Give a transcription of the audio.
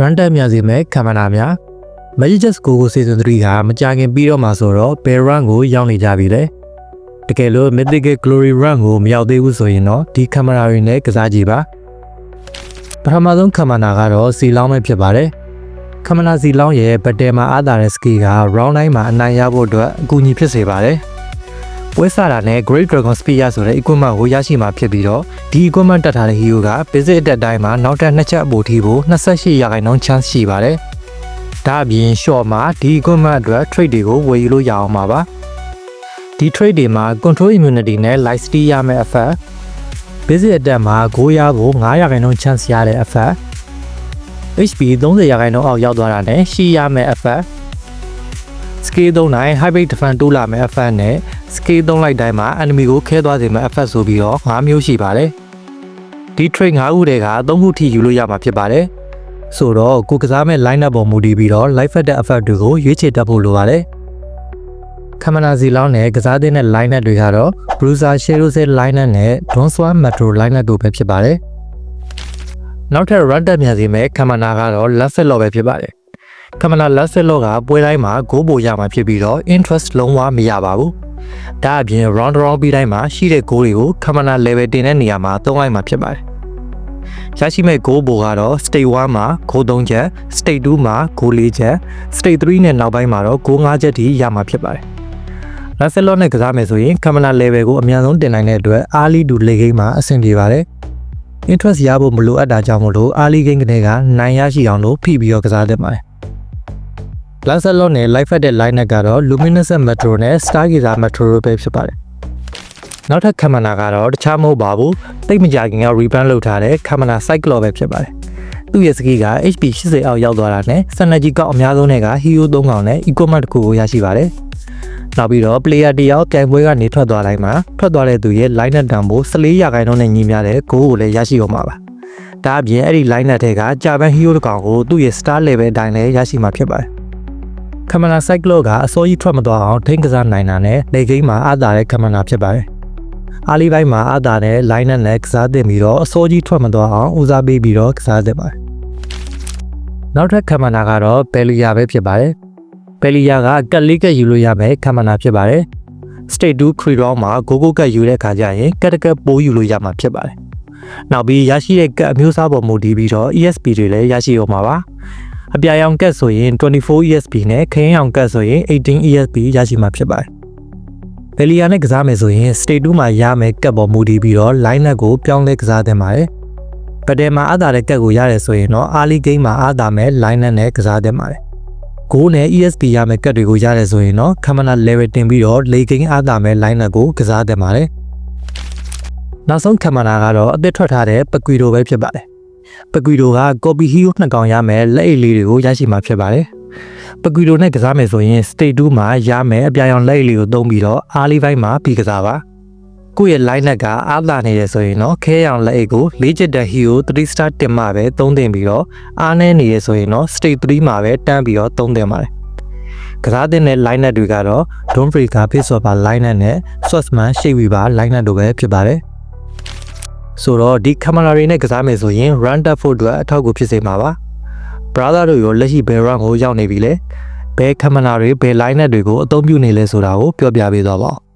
run တက်မြစီမဲ့ခံမနာများ Magic Just Go Go Season 3ကမကြခင်ပြီးတော့မှဆိုတော့ Bear Run ကိုရောက်နေကြပြီလေတကယ်လို့ Mythical Glory Run ကိုမရောက်သေးဘူးဆိုရင်တော့ဒီကင်မရာတွေနဲ့ကစားကြည့်ပါပထမဆုံးကင်မရာကတော့စီလောင်းပဲဖြစ်ပါတယ်ကင်မရာစီလောင်းရဲ့ဘတ်တဲမှာအားသာတဲ့ skill က round တိုင်းမှာအနိုင်ရဖို့အတွက်အကူအညီဖြစ်စေပါတယ် ပွဲစားတာနဲ့ Great Dragon Spear ဆိုတဲ့ equipment ကိုရရှိမှာဖြစ်ပြီးတော့ဒီ equipment တက်ထားတဲ့ hero က basic အတက်တိုင်းမှာနောက်ထပ်နှစ်ချက်အပိုထီဖို့28ရာခိုင်နှုန်း chance ရှိပါတယ်။ဒါအပြင် short မှာဒီ equipment အတွက် trade တွေကိုဝယ်ယူလို့ရအောင်ပါပါ။ဒီ trade တွေမှာ control immunity နဲ့ light steal ရမယ့် effect basic အတက်မှာ9ရဖို့9ရာခိုင်နှုန်း chance ရတဲ့ effect HP 30ရာခိုင်နှုန်းအောက်ရောက်သွားတာနဲ့ရှိရမယ့် effect scale သုံးတိုင်း hybrid defense တိုးလာမယ့် effect နဲ့ scale သုံးလိုက်တိုင်းမှာ enemy ကိုခဲသွားစေမယ့် effect ဆိုပြီးတော့၅မျိုးရှိပါတယ်။ဒီ trait ၅ခုတည်းက၃ခုထိယူလို့ရမှာဖြစ်ပါတယ်။ဆိုတော့ကိုကစားမဲ့ line up ပေါ်မူတည်ပြီးတော့ life effect effect တွေကိုရွေးချယ်တတ်ဖို့လိုပါတယ်။ကမနာစီလောင်းနဲ့ကစားတဲ့ line up တွေကတော့ Bruiser Shadow Set line up နဲ့ Don Swan Metro line up တို့ပဲဖြစ်ပါတယ်။နောက်ထပ် run တက်မြန်စီမဲ့ကမနာကတော့ left set လောပဲဖြစ်ပါတယ်။ ကမနာ left set လောကပွဲတိုင်းမှာ goal ပိုရမှာဖြစ်ပြီးတော့ interest လုံးဝမရပါဘူး။ဒါအပြင် round round ပြီးတိုင်းမှာရှိတဲ့ goal တွေကိုကမနာ level တင်တဲ့နေရာမှာသုံးလိုက်မှာဖြစ်ပါတယ်။ရရှိမဲ့ goal ပိုကတော့ state 1မှာ goal 3ချက် state 2မှာ goal 4ချက် state 3နဲ့နောက်ပိုင်းမှာတော့ goal 5ချက်ထိရမှာဖြစ်ပါတယ်။ left set လောနဲ့ကစားမယ်ဆိုရင်ကမနာ level ကိုအများဆုံးတင်နိုင်တဲ့အတွက် early to late game မှာအဆင်ပြေပါတယ်။ interest ရဖို့မလိုအပ်တာကြောင့်မလို့ early game ကနေကနိုင်ရရှိအောင်လို့ဖိပြီးတော့ကစားသင့်ပါတယ်။ Lancelot နဲ့ Life at တဲ့ line up ကတော့ Luminescent Metro နဲ့ Stargazer Metro တို့ပဲဖြစ်ပါတယ်။နောက်ထပ်ကမနာကတော့တခြားမဟုတ်ပါဘူး။တိတ်မကြခင်က rebrand လုပ်ထားတဲ့ကမနာ Cyclops ပဲဖြစ်ပါတယ်။သူ့ရဲ့ skill က HP 80အောက်ရောက်သွားတာနဲ့ Synergy ကောက်အများဆုံးတွေက Hero 3កောင်နဲ့ Equipment တစ်ခုကိုရရှိပါတယ်။နောက်ပြီးတော့ player တယောက်ပြိုင်ပွဲကနေထွက်သွားတိုင်းမှာထွက်သွားတဲ့သူရဲ့ line up တန်ဖိုး14ရာခိုင်နှုန်းနဲ့ညီမျှတဲ့ goal ကိုလည်းရရှိအောင်ပါပါ။ဒါအပြင်အဲ့ဒီ line up ထဲကကြာပန်း hero တစ်ကောင်ကိုသူ့ရဲ့ star level အတိုင်းလည်းရရှိမှာဖြစ်ပါတယ်။ ကမနာ cyclo ကအစိုးရထွက်မသွားအောင်ထိန်းကစားနိုင်တာနဲ့နေဂိမ်းမှာအာသာတဲ့ကမနာဖြစ်ပါတယ်။အားလီပိုင်းမှာအာသာတဲ့ line နဲ့ကစားသင့်ပြီးတော့အစိုးကြီးထွက်မသွားအောင်ဦးစားပေးပြီးတော့ကစားသင့်ပါတယ်။နောက်ထပ်ကမနာကတော့ဘယ်လီယာပဲဖြစ်ပါတယ်။ဘယ်လီယာကကက်လေးကက်ယူလို့ရမယ်ကမနာဖြစ်ပါတယ်။ state 2 free round မှာဂိုဂိုကက်ယူတဲ့ခါကျရင်ကက်တကက်ပိုးယူလို့ရမှာဖြစ်ပါတယ်။နောက်ပြီးရရှိတဲ့ကက်အမျိုးအစားပေါ်မူတည်ပြီးတော့ ESP တွေလည်းရရှိအောင်ပါပါ။ အပြာရောင်ကက်ဆိုရင်24 ESP နဲ့ခင်းရောင်ကက်ဆိုရင်18 ESP ရရှိမှာဖြစ်ပါတယ်။ဘယ်လီယာနဲ့ကစားမယ်ဆိုရင် state 2မှာရမယ်ကက်ပေါ်မူတည်ပြီးတော့ line up ကိုပြောင်းလဲကစားသင့်ပါတယ်။ပဒယ်မှာအားသာတဲ့ကက်ကိုရတယ်ဆိုရင်တော့ early game မှာအားသာမဲ့ line up နဲ့ကစားသင့်ပါတယ်။ Go နဲ့ ESP ရမယ်ကက်တွေကိုရတယ်ဆိုရင်တော့ Kamana level တင်ပြီးတော့ late game အားသာမဲ့ line up ကိုကစားသင့်ပါတယ်။နောက်ဆုံး Kamana ကတော့အသစ်ထွက်ထားတဲ့ပကွီတိုပဲဖြစ်ပါတယ်။ ပကွီတိုက copy hero နှစ်ကောင်ရမယ်လက်အိတ်လေးတွေကိုရရှိမှာဖြစ်ပါတယ်။ပကွီတိုနဲ့ကစားမယ်ဆိုရင် state 2မှာရမယ်အပြာရောင်လက်အိတ်လေးကိုသုံးပြီးတော့ early ဘိုင်းမှာပြီးကစားပါ။ကိုယ့်ရဲ့ line up ကအားသာနေတယ်ဆိုရင်တော့ခဲရောင်လက်အိတ်ကိုလေးချက်တဲ့ hero 3 star တင်မှပဲသုံးတင်ပြီးတော့အားနည်းနေရဆိုရင်တော့ state 3မှာပဲတန်းပြီးတော့သုံးတင်ပါတယ်။ကစားတဲ့ line up တွေကတော့ Don't Breaker Face Swapper line up နဲ့ Swordsman Shape Weaver line up တို့ပဲဖြစ်ပါတယ်။ ဆိုတော့ဒီကင်မရာတွေနဲ့ကစားမယ်ဆိုရင် run up ဖို့အတွက်အထောက်အကူဖြစ်စေမှာပါ။ brother တို့ရောလက်ရှိဘယ် run ကိုရောက်နေပြီလဲ။ဘယ်ကင်မရာတွေဘယ် line up တွေကိုအသုံးပြုနေလဲဆိုတာကိုပြောပြပေးသွားပါဦး။